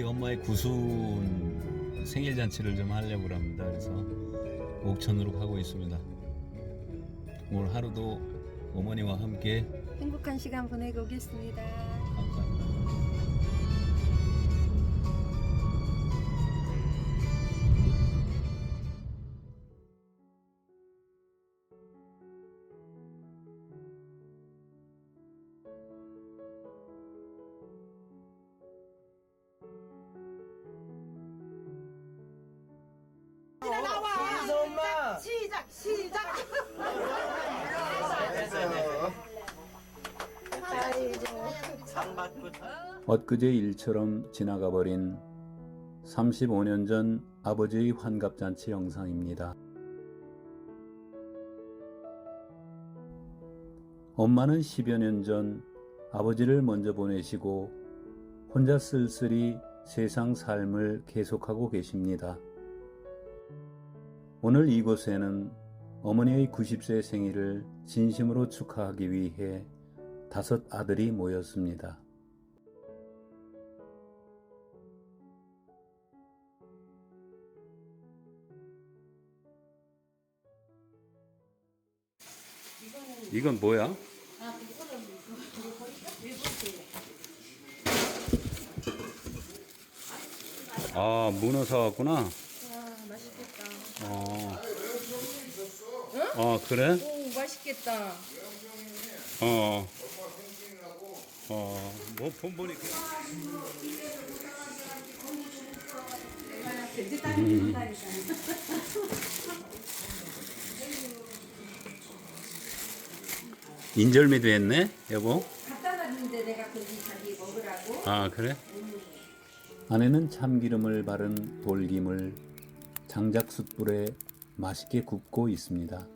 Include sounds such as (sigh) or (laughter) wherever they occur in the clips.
우리 엄마의 구순 생일 잔치를 좀 하려고 합니다. 그래서 옥천으로 가고 있습니다. 오늘 하루도 어머니와 함께 행복한 시간 보내고 오겠습니다. 엊그제 일처럼 지나가 버린 35년 전 아버지의 환갑잔치 영상입니다. 엄마는 10여 년 전 아버지를 먼저 보내시고 혼자 쓸쓸히 세상 삶을 계속하고 계십니다. 오늘 이곳에는 어머니의 90세 생일을 진심으로 축하하기 위해 다섯 아들이 모였습니다. 이건 뭐야? 아 문어 사왔구나. 와 맛있겠다. 어. 어 그래? 오 맛있겠다. 어. 어. 뭐 본 보니. 음. 인절미도 했네, 여보. 갖다 놨는데 내가 거기 자기 먹으라고. 아 그래? 안에는 참기름을 바른 돌김을 장작숯불에 맛있게 굽고 있습니다.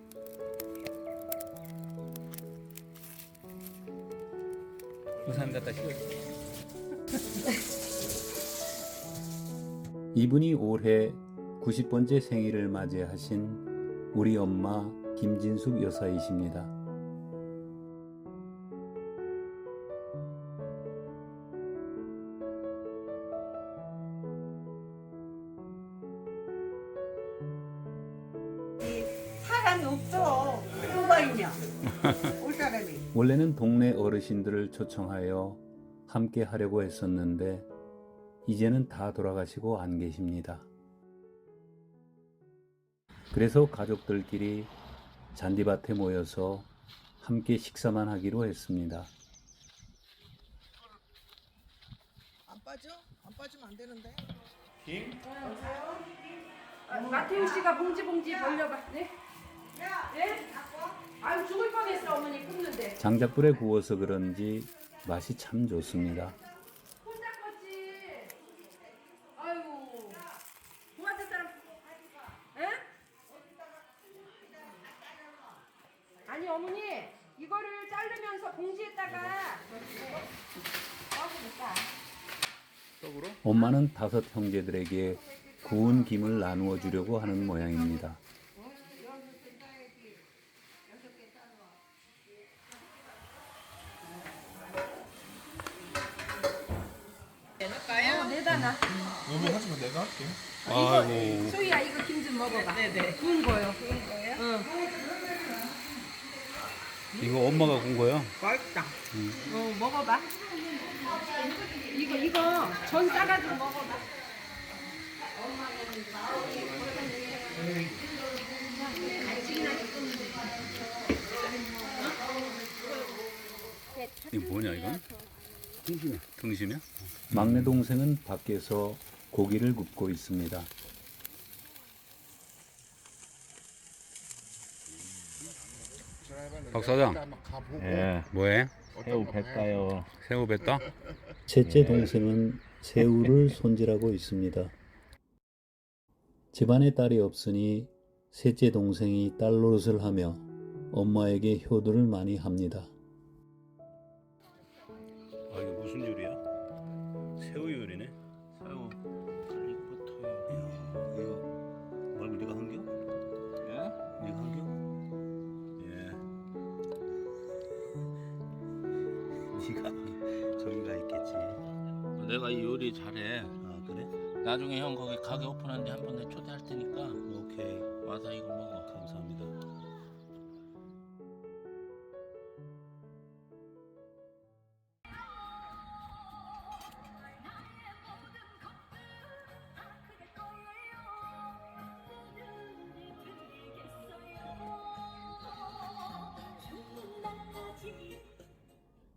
갖다 씌워. (laughs) 이분이 올해 90번째 생일을 맞이하신 우리 엄마 김진숙 여사이십니다. 사람이 없어 누가 있냐 올 사람이 원래는 동네 어르신들을 초청하여 함께 하려고 했었는데 이제는 다 돌아가시고 안 계십니다. 그래서 가족들끼리 잔디밭에 모여서 함께 식사만 하기로 했습니다. 안 빠져? 안 빠지면 안 되는데 마태우 씨가 봉지 봉지 벌려봐. 네? 네? 아유 죽을 뻔했어 어머니 굽는데. 장작불에 구워서 그런지 맛이 참 좋습니다. 혼자 껐지. 아유 도와줄 사람. 에? 아니 어머니 이거를 자르면서 봉지에다가. 엄마는 다섯 형제들에게 구운 김을 나누어 주려고 하는 모양입니다. 어, 내다나. 너무 하지만 내가 할게. 아이고. 소희야 이거 김 좀 먹어봐. 네네. 구운 거요. 구운 거요? 응. 이거 엄마가 군 거야? 맛있다 어 먹어봐. 이거 이거 전 싸가지고 먹어봐. 이거 뭐냐 이건? 등심이야. 등심이야? 막내 동생은 밖에서 고기를 굽고 있습니다. 박 사장. 예. 뭐해? 새우 뱉어요. 새우 뱉다? 셋째 동생은 새우를 (laughs) 손질하고 있습니다. 집안에 딸이 없으니 셋째 동생이 딸 노릇을 하며 엄마에게 효도를 많이 합니다. 내가 이 요리 잘해. 아 나중에 형 거기 가게 오픈하는데 한 번 내 초대할 테니까 오케이. 와서 이거 먹어. 감사합니다.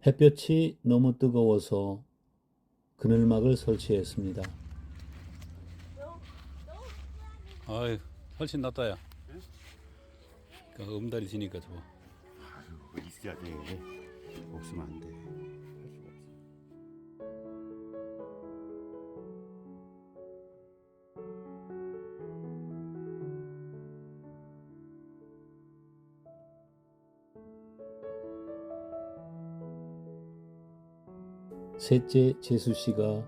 햇볕이 너무 뜨거워서 그늘막을 설치했습니다. 아유, 훨씬 낫다야. 그 음다리 지니까 좋아. 뭐 있어야 돼. 없으면 안 돼. 셋째 재수 씨가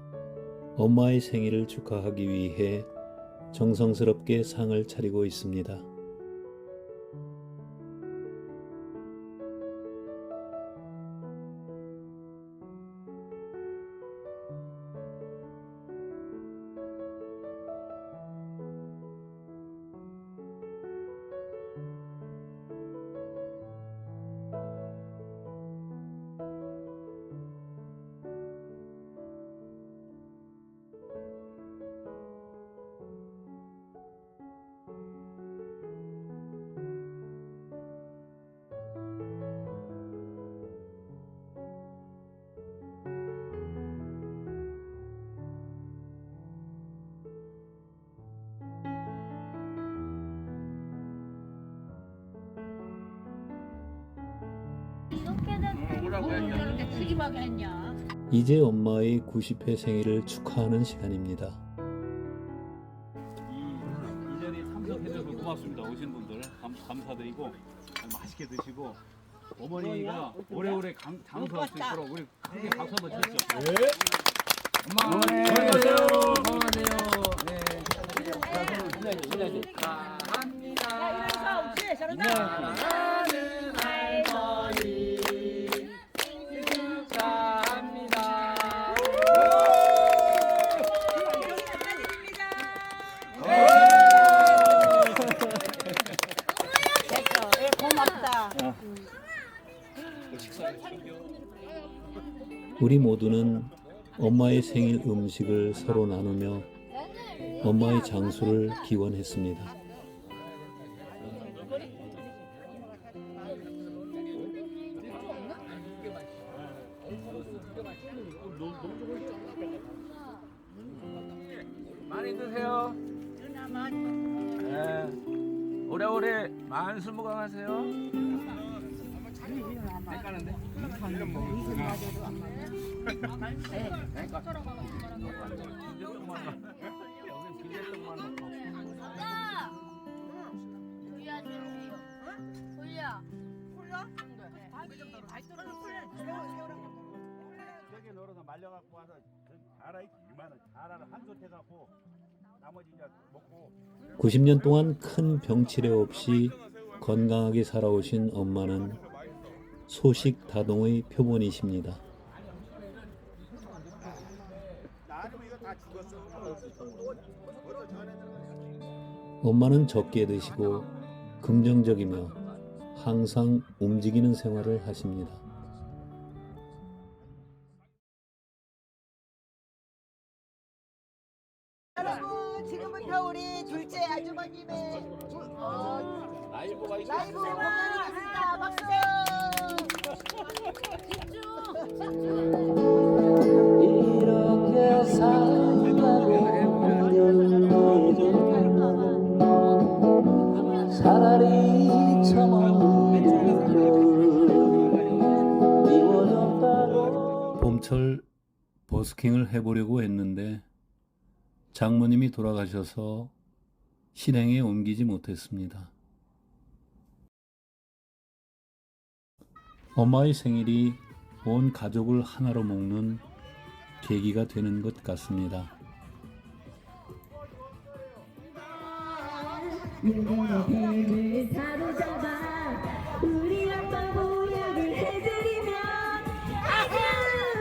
엄마의 생일을 축하하기 위해 정성스럽게 상을 차리고 있습니다. 크기하게 했냐? 이제 엄마의 90회 생일을 축하하는 시간입니다. 이, 이 자리에 참석해주셔서 고맙습니다. 오신 분들 감, 감사드리고 맛있게 드시고 어머니가 오래오래 강, 장수할 수 있도록 우리 크게 박수 한번 치시죠. 엄마 건강하세요. 건강하세요. 사랑하는 우리 모두는 엄마의 생일 음식을 서로 나누며 엄마의 장수를 기원했습니다. 많이 드세요. 네. 오래오래 만수무강하세요. 돌려. 저기 널어서 말려갖고 와서 알아 이만한 알아를 한솥 해갖고 나머지 이제 먹고 90년 동안 큰 병치레 없이 건강하게 살아오신 엄마는 소식 다동의 표본이십니다. 엄마는 적게 드시고 긍정적이며 항상 움직이는 생활을 하십니다. 여러분 지금부터 우리 둘째 아주머님의 어. 라이브 공연이겠습니다. 박수. 봄철 버스킹을 해보려고 했는데 장모님이 돌아가셔서 실행에 옮기지 못했습니다. 엄마의 생일이 온 가족을 하나로 묶는 계기가 되는 것 같습니다. 유명의 뱀을 사로잡아 우리 아빠 보약을 해드리면 아주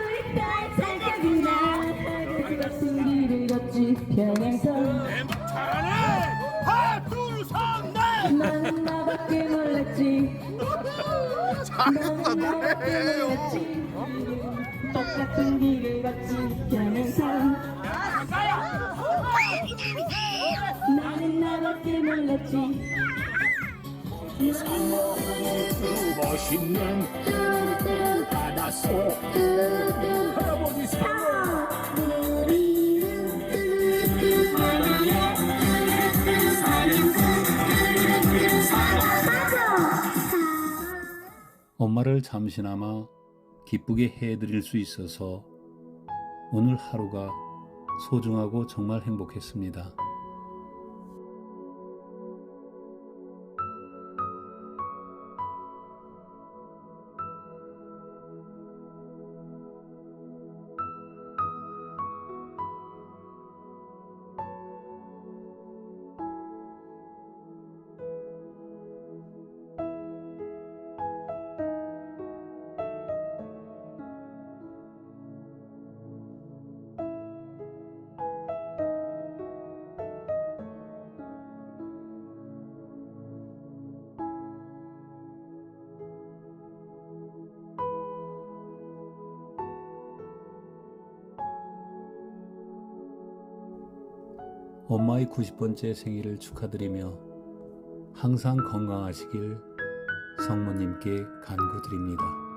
우리 딸 살짝이나 하고 소리를 걷지 평행선 나는 나밖에 몰랐지 나는 나밖에 몰랐지 똑같은 길을 걷지 평행선 나는 나밖에 몰랐지 멋있는 바닷속 할아버지 엄 마를 잠시나마 기쁘게 해드릴 수 있어서 오늘 하루가 소중하고 정말 행복했습니다. 엄마의 90번째 생일을 축하드리며 항상 건강하시길 성모님께 간구드립니다.